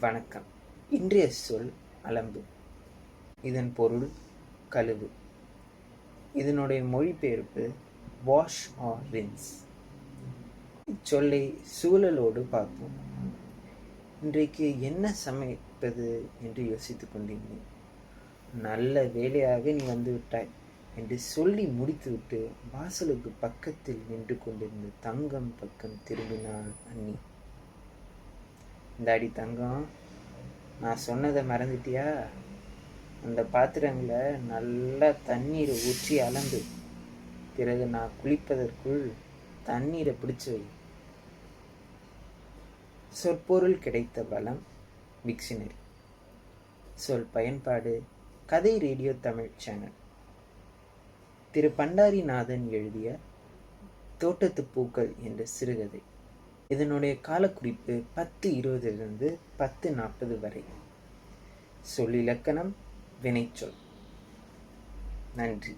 வணக்கம். இன்றைய சொல் அலம்பு. இதன் பொருள் கழுவு இதனுடைய மொழிபெயர்ப்பு வாஷ் ஆர் ரின்ஸ் இச்சொல்லை சூழலோடு பார்ப்போம். இன்றைக்கு என்ன சமைப்பது என்று யோசித்துக் கொண்டிருந்தேன். நல்ல வேலையாக நீ வந்து விட்டாய் என்று சொல்லி முடித்துவிட்டு வாசலுக்கு பக்கத்தில் நின்று கொண்டிருந்த தங்கம் பக்கம் திரும்பினாள் அண்ணி. இந்த அடி தங்கம். நான் சொன்னதை மறந்துட்டியா? அந்த பாத்திரங்களை நல்லா தண்ணீரை ஊற்றி அலந்து பிறகு நான் குளிப்பதற்குள் தண்ணீரை பிடிச்சு வை. சொற்பொருள் கிடைத்த பலம் விக்ஷனரி சொல் பயன்பாடு கதை ரேடியோ தமிழ் சேனல். திரு பண்டாரிநாதன் எழுதிய தோட்டத்து பூக்கள் என்ற சிறுகதை. இதனுடைய காலக்குறிப்பு பத்து இருபதிலிருந்து பத்து நாற்பது வரை. சொல்லிலக்கணம் வினைச்சொல். நன்றி.